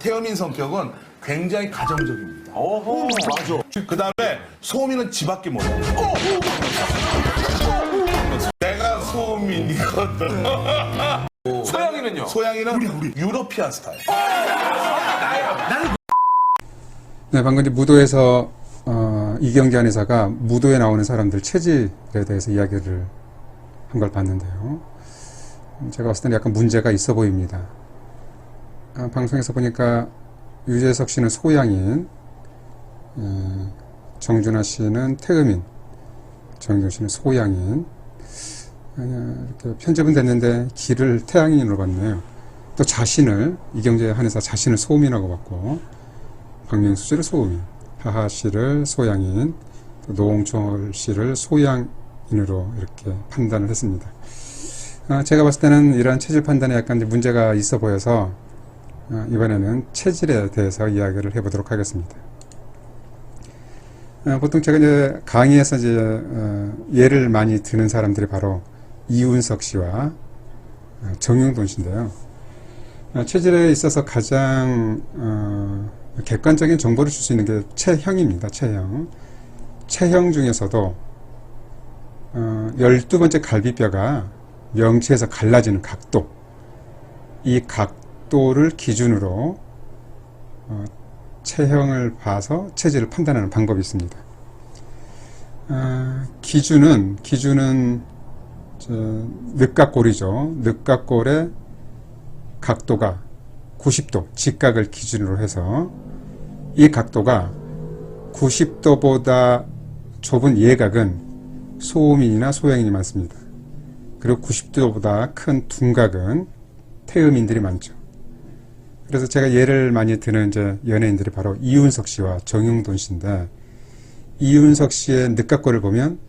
태음인 성격은 굉장히 가정적입니다. 어허, 맞아. 그 다음에 소음이는 집 밖에 못 나가. 내가 소음인이거든. 소양이는요? 소양이는 유러피안 스타일. 네, 방금 이제 무도에서 어, 이경기 안의사가 무도에 나오는 사람들 체질에 대해서 이야기를 한 걸 봤는데요. 음, 제가 봤을 때는 약간 문제가 있어 보입니다. 아, 방송에서 보니까 유재석 씨는 소양인, 음, 정준하 씨는 태음인, 정경 씨는 소양인. 아, 이렇게 편집은 됐는데 길을 태양인으로 봤네요. 또 자신을 이경재 한의사 자신을 소음이라고 봤고 박명수 씨를 소음인, 하하 씨를 소양인, 또 노홍철 씨를 소양인으로 이렇게 판단을 했습니다. 아, 제가 봤을 때는 이러한 체질 판단에 약간 문제가 있어 보여서 아, 이번에는 체질에 대해서 이야기를 해보도록 하겠습니다. 아, 보통 제가 이제 강의에서 이제 어, 예를 많이 드는 사람들이 바로 이운석 씨와 어, 정용돈 씨인데요. 아, 체질에 있어서 가장 어, 객관적인 정보를 줄 수 있는 게 체형입니다. 체형. 체형 중에서도 어, 12번째 갈비뼈가 명치에서 갈라지는 각도. 이 각 도를 기준으로 어, 체형을 봐서 체질을 판단하는 방법이 있습니다. 아, 기준은 기준은 저, 늑각골이죠. 늑각골의 각도가 90도, 직각을 기준으로 해서 이 각도가 90도보다 좁은 예각은 소음인이나 소양인이 많습니다. 그리고 90도보다 큰 둔각은 태음인들이 많죠. 그래서 제가 예를 많이 드는 이제 연예인들이 바로 이윤석 씨와 정용돈 씨인데 이윤석 씨의 늑각골을 보면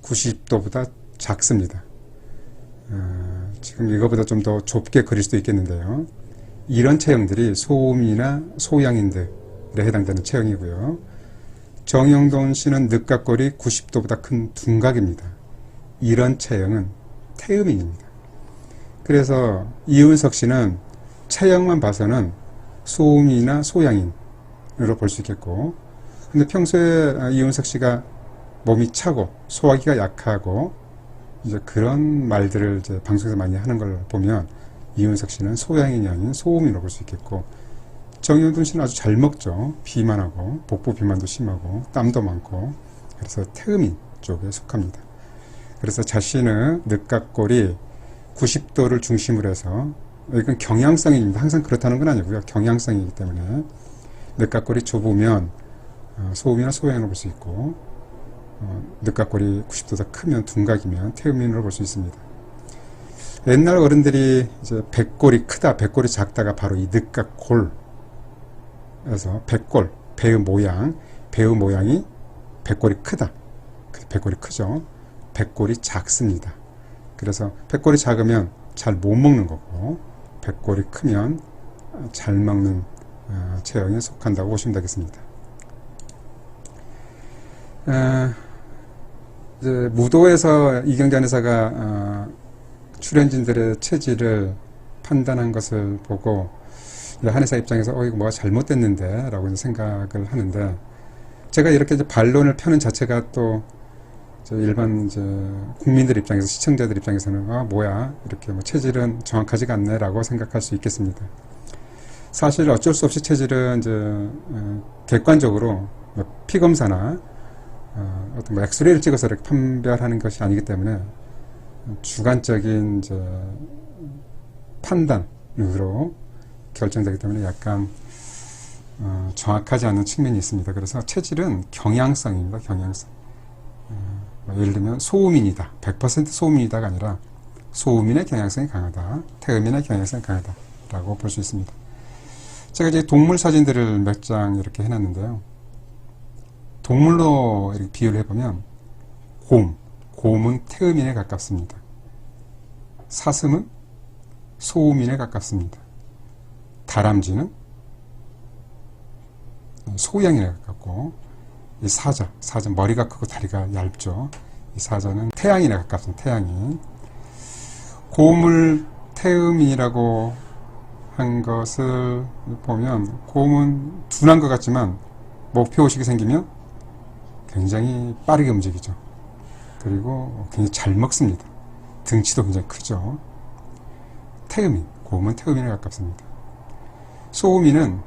90도보다 작습니다. 어, 지금 이거보다 좀 더 좁게 그릴 수도 있겠는데요. 이런 체형들이 소음이나 소양인들에 해당되는 체형이고요. 정영돈 씨는 늑각골이 90도보다 큰 둔각입니다. 이런 체형은 태음인입니다. 그래서 이윤석 씨는 체형만 봐서는 소음이나 소양인으로 볼 수 있겠고, 근데 평소에 이윤석 씨가 몸이 차고 소화기가 약하고 이제 그런 말들을 이제 방송에서 많이 하는 걸 보면 이윤석 씨는 소양인이 아닌 소음이라고 볼 수 있겠고 정윤돈 씨는 아주 잘 먹죠. 비만하고 복부 비만도 심하고 땀도 많고 그래서 태음인 쪽에 속합니다. 그래서 자신의 늑각골이 90도를 중심으로 해서 이건 경향성입니다. 항상 그렇다는 건 아니고요. 경향성이기 때문에 늑각골이 좁으면 어, 소음이나 소양으로 볼 수 있고 어, 늑각골이 90도보다 크면 둔각이면 태음인으로 볼 수 있습니다. 옛날 어른들이 이제 백골이 크다, 백골이 작다가 바로 이 늑각골. 그래서 백골, 배의 모양, 배의 모양이 백골이 크다. 그 백골이 크죠. 백골이 작습니다. 그래서 백골이 작으면 잘 못 먹는 거고, 백골이 크면 잘 먹는 어, 체형에 속한다고 보시면 되겠습니다. 어, 이제 무도에서 이경재 한의사가 어, 출연진들의 체질을 판단한 것을 보고 한의사 입장에서 어 이거 뭐가 잘못됐는데 라고 생각을 하는데 제가 이렇게 이제 반론을 펴는 자체가 또 저 일반 이제 국민들 입장에서 시청자들 입장에서는 아 뭐야 이렇게 뭐 체질은 정확하지가 않네라고 생각할 수 있겠습니다. 사실 어쩔 수 없이 체질은 이제 어, 객관적으로 뭐피 검사나 어, 어떤 뭐 엑스레이를 찍어서 이렇게 판별하는 것이 아니기 때문에 주관적인 판단으로 결정되기 때문에 약간 어, 정확하지 않은 측면이 있습니다. 그래서 체질은 경향성입니다. 경향성. 어, 뭐 예를 들면 소음인이다. 100% 소음인이다가 아니라 소음인의 경향성이 강하다. 태음인의 경향성이 강하다 라고 볼 수 있습니다. 제가 이제 동물 사진들을 몇 장 이렇게 해놨는데요. 동물로 이렇게 비유를 해보면 곰, 곰은 태음인에 가깝습니다. 사슴은 소음인에 가깝습니다. 다람쥐는 소양인에 가깝고 이 사자, 사자 머리가 크고 다리가 얇죠. 이 사자는 태양인에 가깝습니다. 태양인. 곰을 태음인이라고 한 것을 보면 곰은 둔한 것 같지만 목표 의식이 생기면 굉장히 빠르게 움직이죠. 그리고 굉장히 잘 먹습니다. 등치도 굉장히 크죠. 태음인, 곰은 태음인에 가깝습니다. 소음인은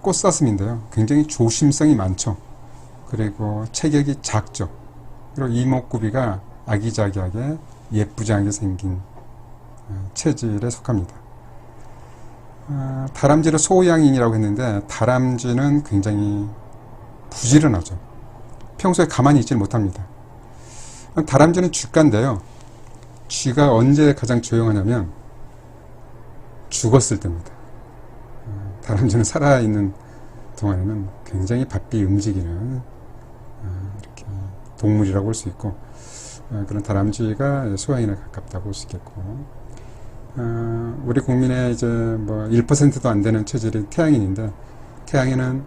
꽃사슴인데요. 굉장히 조심성이 많죠. 그리고 체격이 작죠. 그리고 이목구비가 아기자기하게 예쁘장하게 생긴 어, 체질에 속합니다. 어, 다람쥐를 소양인이라고 했는데 다람쥐는 굉장히 부지런하죠. 평소에 가만히 있질 못합니다. 다람쥐는 쥐가인데요. 쥐가 언제 가장 조용하냐면 죽었을 때입니다. 어, 다람쥐는 살아있는 동안에는 굉장히 바삐 움직이는 동물이라고 볼 수 있고 어, 그런 다람쥐가 소양인에 가깝다고 볼 수 있겠고 어, 우리 국민의 이제 뭐 1%도 안 되는 체질이 태양인인데 태양인은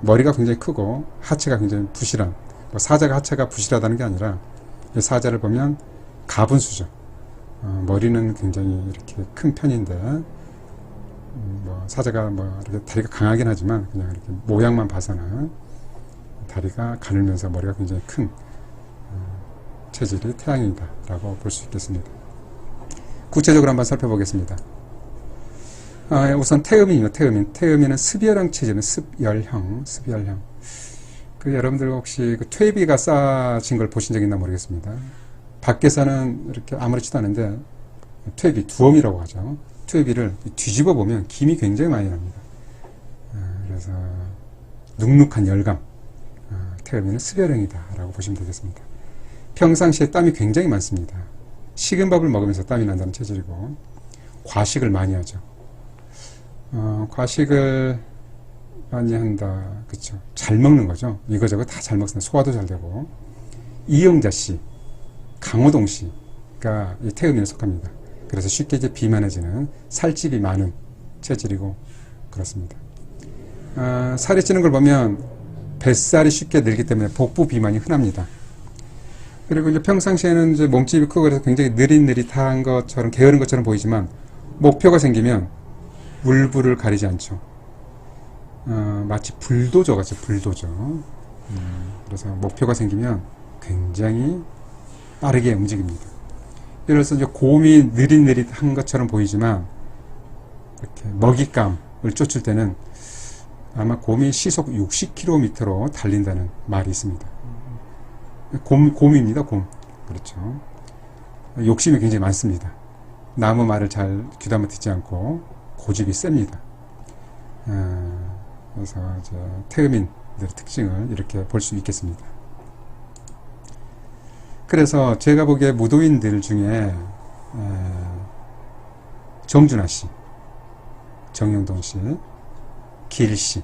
머리가 굉장히 크고 하체가 굉장히 부실한 뭐 사자가 하체가 부실하다는 게 아니라 이 사자를 보면 가분수죠. 어, 머리는 굉장히 이렇게 큰 편인데 음, 뭐 사자가 뭐 이렇게 다리가 강하긴 하지만 그냥 이렇게 모양만 봐서는 다리가 가늘면서 머리가 굉장히 큰 어, 체질이 태양이다 라고 볼 수 있겠습니다. 구체적으로 한번 살펴보겠습니다. 아, 우선 태음인이요, 태음인. 태음인은 습열형 체질은 습열형, 습열형. 그 여러분들 혹시 그 퇴비가 쌓아진 걸 보신 적 있나 모르겠습니다. 밖에서는 이렇게 아무렇지도 않은데 퇴비, 두엄이라고 하죠. 퇴비를 뒤집어 보면 김이 굉장히 많이 납니다. 아, 그래서 눅눅한 열감. 아, 태음인은 습열형이다라고 보시면 되겠습니다. 평상시에 땀이 굉장히 많습니다. 식은 밥을 먹으면서 땀이 난다는 체질이고 과식을 많이 하죠. 어, 과식을 많이 한다. 그쵸. 잘 먹는 거죠. 이거저거 다 잘 먹습니다. 소화도 잘 되고. 이영자 씨, 강호동 씨가 이 태음인에 속합니다. 그래서 쉽게 이제 비만해지는 살집이 많은 체질이고 그렇습니다. 아, 살이 찌는 걸 보면 뱃살이 쉽게 늘기 때문에 복부 비만이 흔합니다. 그리고 이제 평상시에는 이제 몸집이 크고 그래서 굉장히 느릿느릿한 것처럼 게으른 것처럼 보이지만 목표가 생기면 물불을 가리지 않죠. 어, 마치 불도저 같죠, 불도저. 음, 그래서 목표가 생기면 굉장히 빠르게 움직입니다. 예를 들어서 이제 곰이 느릿느릿한 것처럼 보이지만 이렇게 먹잇감을 쫓을 때는 아마 곰이 시속 60km로 달린다는 말이 있습니다. 곰, 곰입니다, 곰. 그렇죠. 욕심이 굉장히 많습니다. 나무 말을 잘 귀담아 듣지 않고 고집이 셉니다. 어, 그래서 태음인들의 특징을 이렇게 볼 수 있겠습니다. 그래서 제가 보기에 무도인들 중에 에, 정준하 씨, 정영동 씨, 길 씨,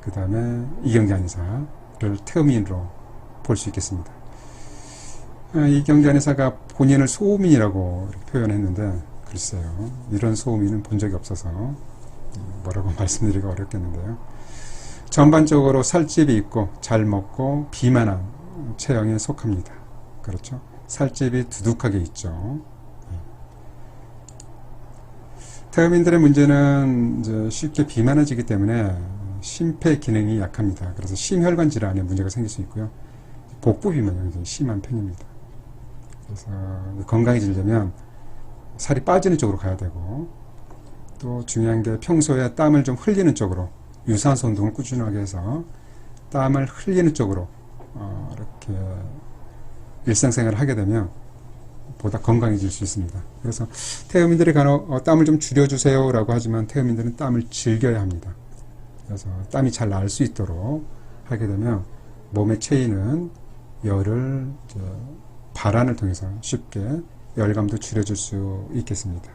그 다음에 이경재 안사를 태음인으로 볼 수 있겠습니다. 아, 이경재 안사가 본인을 소음인이라고 표현했는데 글쎄요 이런 소음인은 본 적이 없어서 뭐라고 말씀드리기가 어렵겠는데요. 전반적으로 살집이 있고 잘 먹고 비만한 체형에 속합니다. 그렇죠? 살집이 두둑하게 있죠. 태음인들의 문제는 이제 쉽게 비만해지기 때문에 심폐 기능이 약합니다. 그래서 심혈관 질환에 문제가 생길 수 있고요. 복부 비만이 굉장히 심한 편입니다. 그래서 건강해지려면 살이 빠지는 쪽으로 가야 되고 또 중요한 게 평소에 땀을 좀 흘리는 쪽으로 유산소 운동을 꾸준하게 해서 땀을 흘리는 쪽으로 어, 이렇게 일상생활을 하게 되면 보다 건강해질 수 있습니다. 그래서 태음인들이 간혹 어, 땀을 좀 줄여주세요 라고 하지만 태음인들은 땀을 즐겨야 합니다. 그래서 땀이 잘 날 수 있도록 하게 되면 몸에 채이는 열을 발안을 통해서 쉽게 열감도 줄여줄 수 있겠습니다.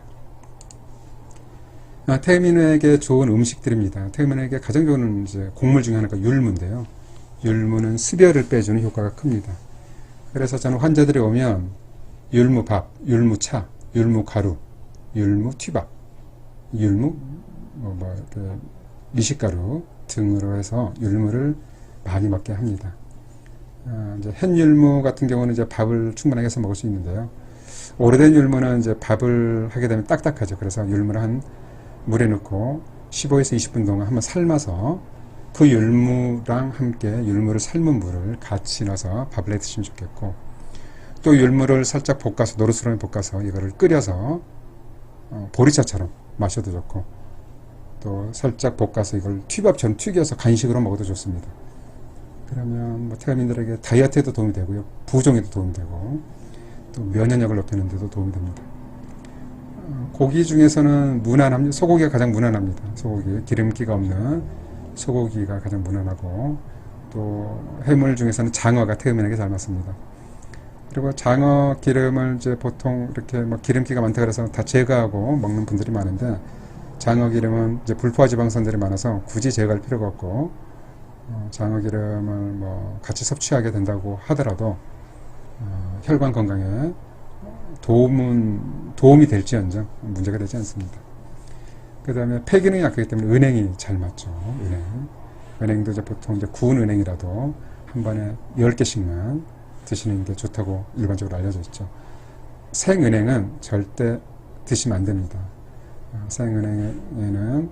아, 태민에게 좋은 음식들입니다. 태민에게 가장 좋은 이제 곡물 중에 하나가 율무인데요. 율무는 습열을 빼주는 효과가 큽니다. 그래서 저는 환자들이 오면 율무밥, 율무차, 율무가루, 율무튀밥, 율무 뭐, 뭐 이렇게 미식가루 등으로 해서 율무를 많이 먹게 합니다. 아, 이제 현율무 같은 경우는 이제 밥을 충분하게 해서 먹을 수 있는데요. 오래된 율무는 이제 밥을 하게 되면 딱딱하죠. 그래서 율무를 한 물에 넣고 15에서 20분 동안 한번 삶아서 그 율무랑 함께 율무를 삶은 물을 같이 넣어서 밥을 해 드시면 좋겠고 또 율무를 살짝 볶아서 노릇스러운 볶아서 이거를 끓여서 어, 보리차처럼 마셔도 좋고 또 살짝 볶아서 이걸 튀밥처럼 튀겨서 간식으로 먹어도 좋습니다. 그러면 뭐 태아민들에게 다이어트에도 도움이 되고요. 부종에도 도움이 되고 또 면역력을 높이는 데도 도움이 됩니다. 어, 고기 중에서는 무난합니다. 소고기가 가장 무난합니다. 소고기 기름기가 없는 소고기가 가장 무난하고 또 해물 중에서는 장어가 태음인에게 잘 맞습니다. 그리고 장어 기름을 이제 보통 이렇게 뭐 기름기가 많다 그래서 다 제거하고 먹는 분들이 많은데 장어 기름은 이제 불포화 지방산들이 많아서 굳이 제거할 필요가 없고 어, 장어 기름을 뭐 같이 섭취하게 된다고 하더라도 어, 혈관 건강에 도움은 도움이 될지언정 문제가 되지 않습니다. 그 다음에 폐기능이 약하기 때문에 은행이 잘 맞죠. 은행. 은행도 이제 보통 이제 구운 은행이라도 한 번에 10개씩만 드시는 게 좋다고 일반적으로 알려져 있죠. 생은행은 절대 드시면 안 됩니다. 어, 생은행에는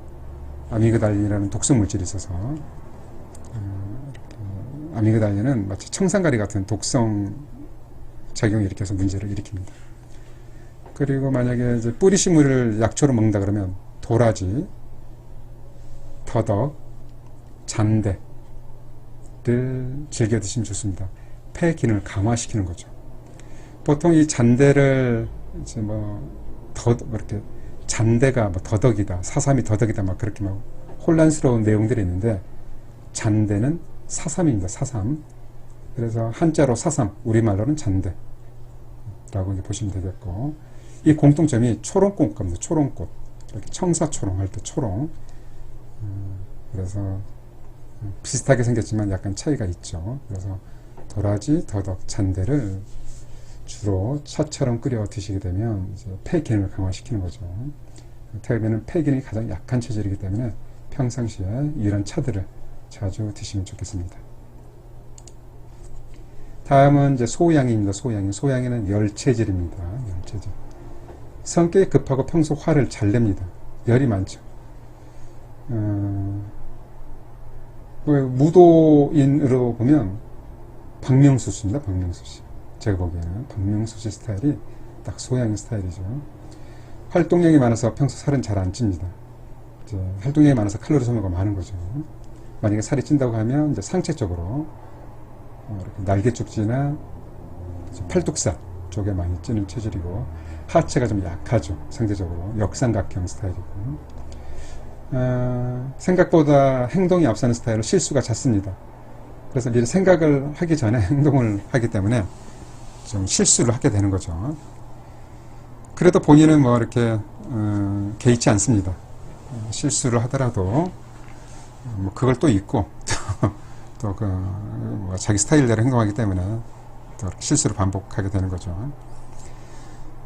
아미그달린이라는 독성 물질이 있어서 어, 아미그달린은 마치 청산가리 같은 독성 작용을 일으켜서 문제를 일으킵니다. 그리고 만약에 이제 뿌리식물을 약초로 먹는다 그러면 도라지, 더덕, 잔대를 즐겨 드시면 좋습니다. 폐 기능을 강화시키는 거죠. 보통 이 잔대를 이제 뭐, 더, 뭐 이렇게 잔대가 뭐 더덕이다, 사삼이 더덕이다, 막 그렇게 막 혼란스러운 내용들이 있는데, 잔대는 사삼입니다, 사삼. 그래서 한자로 사삼, 우리말로는 잔대. 라고 보시면 되겠고, 이 공통점이 초롱꽃입니다, 초롱꽃. 이렇게 청사초롱 할 때 초롱. 음, 그래서 비슷하게 생겼지만 약간 차이가 있죠. 그래서 도라지, 더덕, 잔대를 주로 차처럼 끓여 드시게 되면 이제 폐 기능을 강화시키는 거죠. 태음에는 폐 기능이 가장 약한 체질이기 때문에 평상시에 이런 차들을 자주 드시면 좋겠습니다. 다음은 이제 소양입니다. 소양이. 소양이는 열체질입니다. 열체질. 성격이 급하고 평소 화를 잘 냅니다. 열이 많죠. 어, 뭐 무도인으로 보면 박명수 씨입니다. 박명수 씨. 제가 보기에는 박명수 씨 스타일이 딱 소양의 스타일이죠. 활동량이 많아서 평소 살은 잘 안 찝니다. 활동량이 많아서 칼로리 소모가 많은 거죠. 만약에 살이 찐다고 하면 이제 상체 쪽으로 어, 이렇게 날개 쪽지나 팔뚝살 쪽에 많이 찌는 체질이고 하체가 좀 약하죠. 상대적으로 역삼각형 스타일이고 어, 생각보다 행동이 앞서는 스타일로 실수가 잦습니다. 그래서 미리 생각을 하기 전에 행동을 하기 때문에 좀 실수를 하게 되는 거죠. 그래도 본인은 뭐 이렇게 어, 개의치 않습니다. 어, 실수를 하더라도 뭐 그걸 또 잊고 또그 뭐 자기 스타일대로 행동하기 때문에 또 실수를 반복하게 되는 거죠.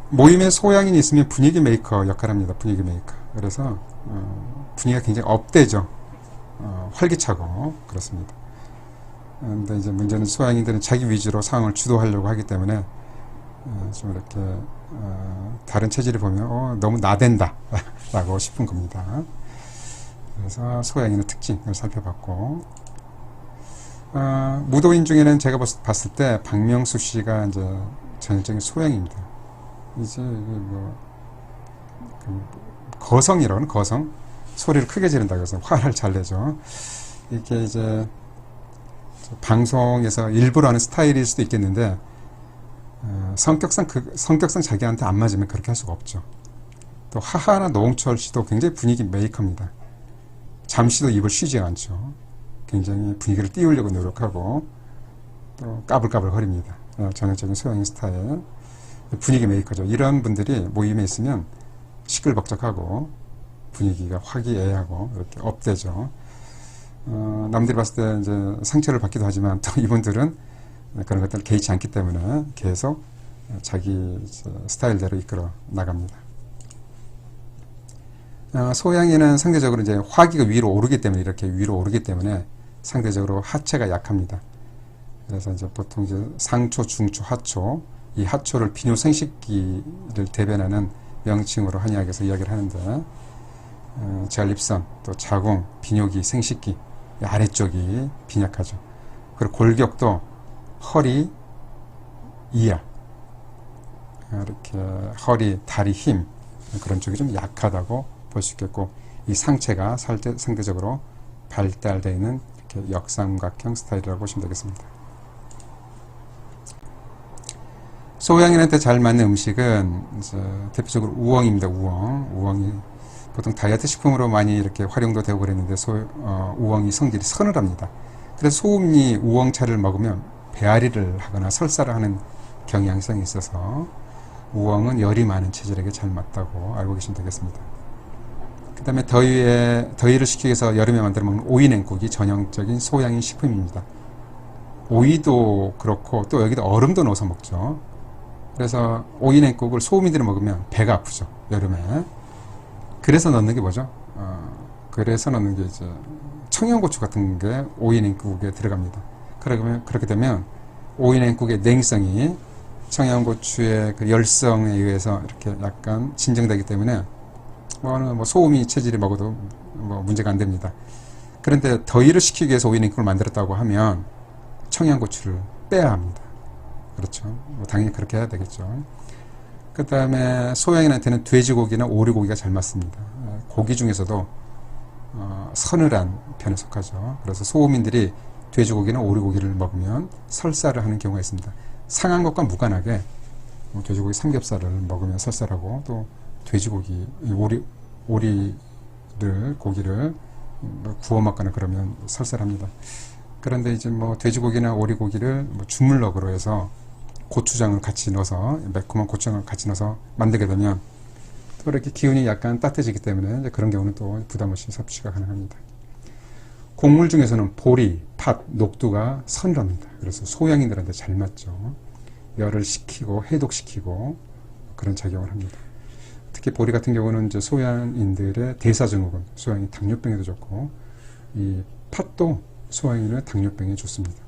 모임에 소양인이 있으면 분위기 메이커 역할합니다. 분위기 메이커. 그래서 어, 분위기가 굉장히 업되죠. 어, 활기차고 그렇습니다. 근데 이제 문제는 소양인들은 자기 위주로 상황을 주도하려고 하기 때문에 어, 좀 이렇게 어, 다른 체질을 보면 어, 너무 나댄다 라고 싶은 겁니다. 그래서 소양인의 특징을 살펴봤고 어, 무도인 중에는 제가 봤- 봤을 때 박명수 씨가 이제 전형적인 소양입니다. 이제 뭐그 거성이라는 거성 소리를 크게 지른다 그래서 화를 잘 내죠. 이게 이제 방송에서 일부러 하는 스타일일 수도 있겠는데 어, 성격상 그 성격상 자기한테 안 맞으면 그렇게 할 수가 없죠. 또 하하나 노홍철 씨도 굉장히 분위기 메이커입니다. 잠시도 입을 쉬지 않죠. 굉장히 분위기를 띄우려고 노력하고 또 까불까불 거립니다. 어, 전형적인 소양인 스타일 분위기 메이커죠. 이런 분들이 모임에 있으면 시끌벅적하고 분위기가 화기애애하고 이렇게 업되죠. 어, 남들이 봤을 때 이제 상처를 받기도 하지만 또 이분들은 그런 것들을 개의치 않기 때문에 계속 자기 스타일대로 이끌어 나갑니다. 어, 소양이는 상대적으로 이제 화기가 위로 오르기 때문에 이렇게 위로 오르기 때문에 상대적으로 하체가 약합니다. 그래서 이제 보통 이제 상초, 중초, 하초 이 하초를 비뇨 생식기를 대변하는 명칭으로 한의학에서 이야기를 하는데 어, 전립선, 또 자궁, 비뇨기, 생식기 이 아래쪽이 빈약하죠. 그리고 골격도 허리, 이하 어, 이렇게 허리, 다리 힘 그런 쪽이 좀 약하다고 볼 수 있겠고 이 상체가 살대, 상대적으로 발달되어 있는 이렇게 역삼각형 스타일이라고 보시면 되겠습니다. 소양인한테 잘 맞는 음식은 대표적으로 우엉입니다. 우엉. 우엉이 보통 다이어트 식품으로 많이 이렇게 활용도 되고 그랬는데 소, 어, 우엉이 성질이 서늘합니다. 그래서 소음이 우엉차를 먹으면 배앓이를 하거나 설사를 하는 경향성이 있어서 우엉은 열이 많은 체질에게 잘 맞다고 알고 계시면 되겠습니다. 그 다음에 더위에, 더위를 식히기 위해서 여름에 만들어 먹는 오이 냉국이 전형적인 소양인 식품입니다. 오이도 그렇고 또 여기다 얼음도 넣어서 먹죠. 그래서 오이 냉국을 소음이들이 먹으면 배가 아프죠. 여름에. 그래서 넣는 게 뭐죠? 어, 그래서 넣는 게 이제 청양고추 같은 게 오이 냉국에 들어갑니다. 그러면 그렇게 되면 오이 냉국의 냉성이 청양고추의 그 열성에 의해서 이렇게 약간 진정되기 때문에 뭐는 뭐 소음이 체질이 먹어도 뭐 문제가 안 됩니다. 그런데 더위를 식히기 위해서 오이 냉국을 만들었다고 하면 청양고추를 빼야 합니다. 그렇죠. 뭐 당연히 그렇게 해야 되겠죠. 그 다음에 소양인한테는 돼지고기나 오리고기가 잘 맞습니다. 어, 고기 중에서도 어, 서늘한 편에 속하죠. 그래서 소음인들이 돼지고기나 오리고기를 먹으면 설사를 하는 경우가 있습니다. 상한 것과 무관하게 뭐 돼지고기 삼겹살을 먹으면 설사라고 또 돼지고기, 이 오리, 오리를, 고기를 뭐 구워 먹거나 그러면 설사합니다. 그런데 이제 뭐 돼지고기나 오리고기를 뭐 주물럭으로 해서 고추장을 같이 넣어서 매콤한 고추장을 같이 넣어서 만들게 되면 또 이렇게 기운이 약간 따뜻해지기 때문에 그런 경우는 또 부담 없이 섭취가 가능합니다. 곡물 중에서는 보리, 팥, 녹두가 선합니다. 그래서 소양인들한테 잘 맞죠. 열을 식히고 해독시키고 그런 작용을 합니다. 특히 보리 같은 경우는 이제 소양인들의 대사증후군, 소양인 당뇨병에도 좋고 이 팥도 소양인의 당뇨병에 좋습니다.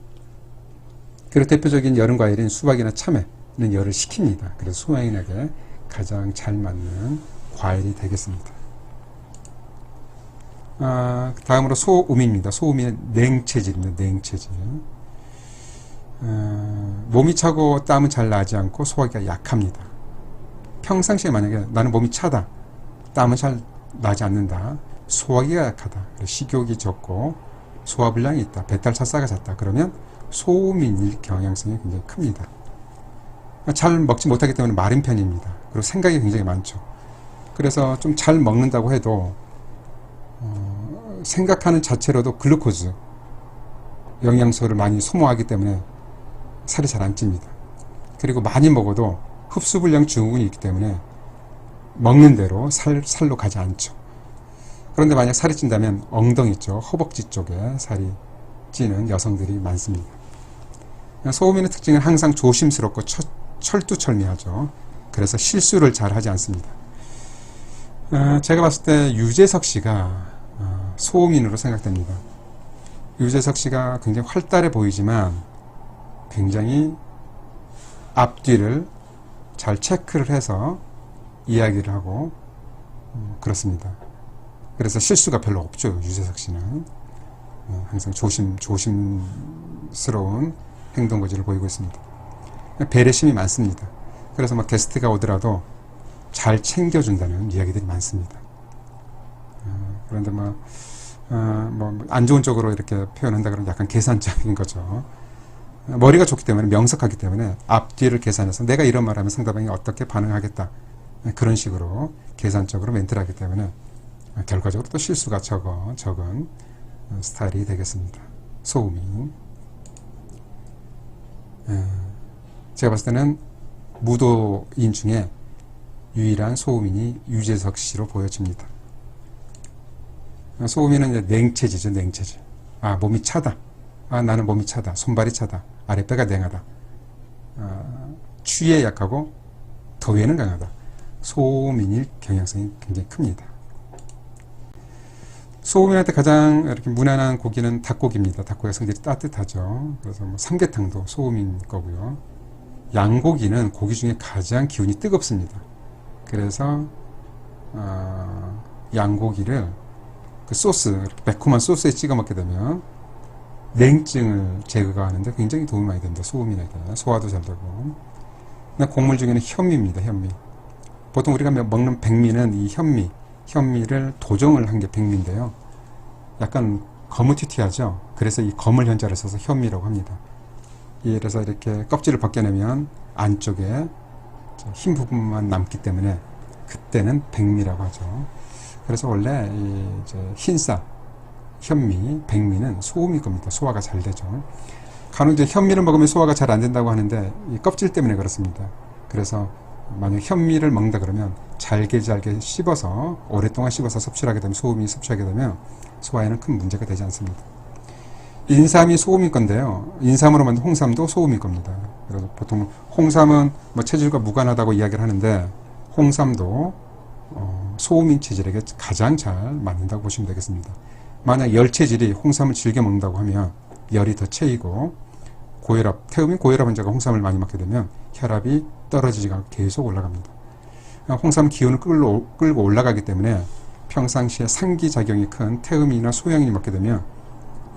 그리고 대표적인 여름 과일인 수박이나 참외는 열을 식힙니다. 그래서 소양인에게 가장 잘 맞는 과일이 되겠습니다. 아, 다음으로 소음입니다. 소음이 냉체질입니다. 냉체질. 아, 몸이 차고 땀은 잘 나지 않고 소화기가 약합니다. 평상시에 만약에 나는 몸이 차다, 땀은 잘 나지 않는다, 소화기가 약하다, 식욕이 적고 소화불량이 있다, 배탈 찰사가 잦다, 그러면 소음인일 경향성이 굉장히 큽니다. 잘 먹지 못하기 때문에 마른 편입니다. 그리고 생각이 굉장히 많죠. 그래서 좀 잘 먹는다고 해도 어, 생각하는 자체로도 글루코즈 영양소를 많이 소모하기 때문에 살이 잘 안 찝니다. 그리고 많이 먹어도 흡수불량 증후군이 있기 때문에 먹는 대로 살, 살로 가지 않죠. 그런데 만약 살이 찐다면 엉덩이 쪽, 허벅지 쪽에 살이 찌는 여성들이 많습니다. 소음인의 특징은 항상 조심스럽고 철, 철두철미하죠. 그래서 실수를 잘 하지 않습니다. 어, 제가 봤을 때 유재석 씨가 어, 소음인으로 생각됩니다. 유재석 씨가 굉장히 활달해 보이지만 굉장히 앞뒤를 잘 체크를 해서 이야기를 하고 어, 그렇습니다. 그래서 실수가 별로 없죠. 유재석 씨는 어, 항상 조심 조심스러운 행동 거지를 보이고 있습니다. 배려심이 많습니다. 그래서 막 게스트가 오더라도 잘 챙겨준다는 이야기들이 많습니다. 어, 그런데 뭐, 어, 뭐 안 좋은 쪽으로 이렇게 표현한다 그러면 약간 계산적인 거죠. 머리가 좋기 때문에 명석하기 때문에 앞뒤를 계산해서 내가 이런 말하면 상대방이 어떻게 반응하겠다 그런 식으로 계산적으로 멘트를 하기 때문에 결과적으로 또 실수가 적어 적은 스타일이 되겠습니다. 소음이 제가 봤을 때는 무도인 중에 유일한 소음인이 유재석 씨로 보여집니다. 소음인은 냉체지죠, 냉체질. 아, 몸이 차다. 아, 나는 몸이 차다. 손발이 차다. 아랫배가 냉하다. 아, 추위에 약하고 더위에는 강하다. 소음인일 경향성이 굉장히 큽니다. 소음인한테 가장 이렇게 무난한 고기는 닭고기입니다. 닭고기가 성질이 따뜻하죠. 그래서 뭐 삼계탕도 소음인 거고요. 양고기는 고기 중에 가장 기운이 뜨겁습니다. 그래서 어, 양고기를 그 소스, 매콤한 소스에 찍어 먹게 되면 냉증을 제거하는데 굉장히 도움이 많이 됩니다. 소음인에게. 소화도 잘 되고. 곡물 중에는 현미입니다. 현미. 보통 우리가 먹는 백미는 이 현미, 현미를 도정을 한 게 백미인데요. 약간 거무튀튀하죠. 그래서 이 검을 현자를 써서 현미라고 합니다. 이 그래서 이렇게 껍질을 벗겨내면 안쪽에 저흰 부분만 남기 때문에 그때는 백미라고 하죠. 그래서 원래 이 흰쌀, 현미, 백미는 소음일 겁니다. 소화가 잘 되죠. 간혹 이제 현미를 먹으면 소화가 잘 안 된다고 하는데 이 껍질 때문에 그렇습니다. 그래서 만약 현미를 먹는다 그러면 잘게 잘게 씹어서 오랫동안 씹어서 섭취를 하게 되면 소음이 섭취하게 되면 소화에는 큰 문제가 되지 않습니다. 인삼이 소음일 건데요. 인삼으로 만든 홍삼도 소음일 겁니다. 그래서 보통 홍삼은 뭐 체질과 무관하다고 이야기를 하는데 홍삼도 어, 소음인 체질에게 가장 잘 맞는다고 보시면 되겠습니다. 만약 열 체질이 홍삼을 즐겨 먹는다고 하면 열이 더 채이고 고혈압, 태음인 고혈압 환자가 홍삼을 많이 먹게 되면 혈압이 떨어지지가 계속 올라갑니다. 홍삼 기운을 끌고, 끌고 올라가기 때문에 평상시에 상기작용이 큰 태음인이나 소양인이 먹게 되면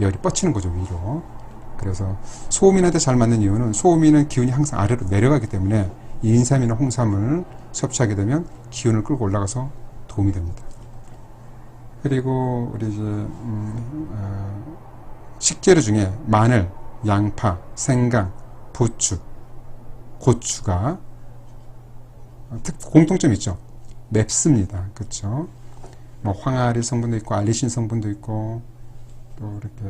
열이 뻗치는 거죠, 위로. 그래서 소음인한테 잘 맞는 이유는 소음인은 기운이 항상 아래로 내려가기 때문에 인삼이나 홍삼을 섭취하게 되면 기운을 끌고 올라가서 도움이 됩니다. 그리고 우리 이제 음, 어, 식재료 중에 마늘, 양파, 생강, 부추, 고추가 특 공통점이 있죠. 맵습니다. 그렇죠? 뭐 황아리 성분도 있고 알리신 성분도 있고 또 이렇게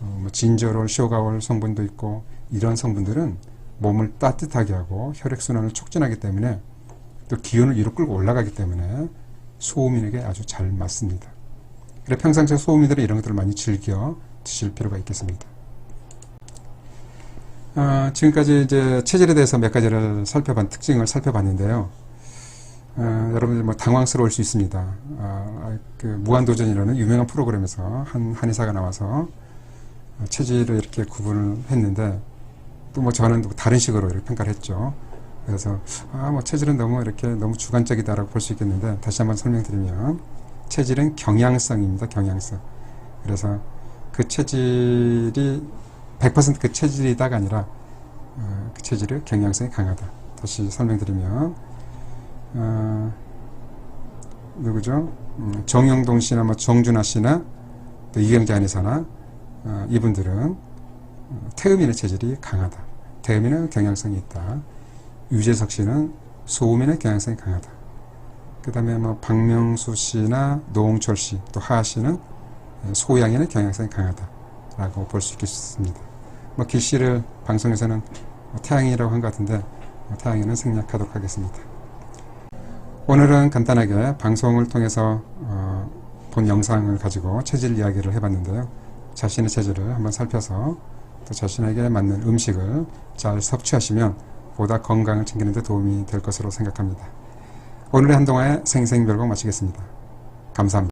어, 뭐 진저롤, 쇼가올 성분도 있고 이런 성분들은 몸을 따뜻하게 하고 혈액 순환을 촉진하기 때문에 또 기운을 위로 끌고 올라가기 때문에 소음인에게 아주 잘 맞습니다. 그래 평상시에 소음인들은 이런 것들을 많이 즐겨 드실 필요가 있겠습니다. 아, 지금까지 이제 체질에 대해서 몇 가지를 살펴본 특징을 살펴봤는데요. 어, 여러분들 뭐 당황스러울 수 있습니다. 아, 그 무한도전이라는 유명한 프로그램에서 한 한의사가 나와서 어, 체질을 이렇게 구분을 했는데 또 뭐 저는 또 다른 식으로 이렇게 평가를 했죠. 그래서 아, 뭐 체질은 너무 이렇게 너무 주관적이다라고 볼 수 있겠는데 다시 한번 설명드리면 체질은 경향성입니다. 경향성. 그래서 그 체질이 100%그 체질이다가 아니라 어, 그 체질의 경향성이 강하다. 다시 설명드리면 어, 누구죠? 음, 정영동 씨나 뭐 정준하 씨나 또 이경재 한의사나 어, 이분들은 어, 태음인의 체질이 강하다. 태음인은 경향성이 있다. 유재석 씨는 소음인의 경향성이 강하다. 그 다음에 뭐 박명수 씨나 노홍철 씨, 또 하하 씨는 소양인의 경향성이 강하다 라고 볼 수 있겠습니다. 뭐 길 씨를 방송에서는 태양이라고 한 것 같은데 태양이는 생략하도록 하겠습니다. 오늘은 간단하게 방송을 통해서 어, 본 영상을 가지고 체질 이야기를 해봤는데요. 자신의 체질을 한번 살펴서 또 자신에게 맞는 음식을 잘 섭취하시면 보다 건강을 챙기는 데 도움이 될 것으로 생각합니다. 오늘의 한동안의 생생별곡 마치겠습니다. 감사합니다.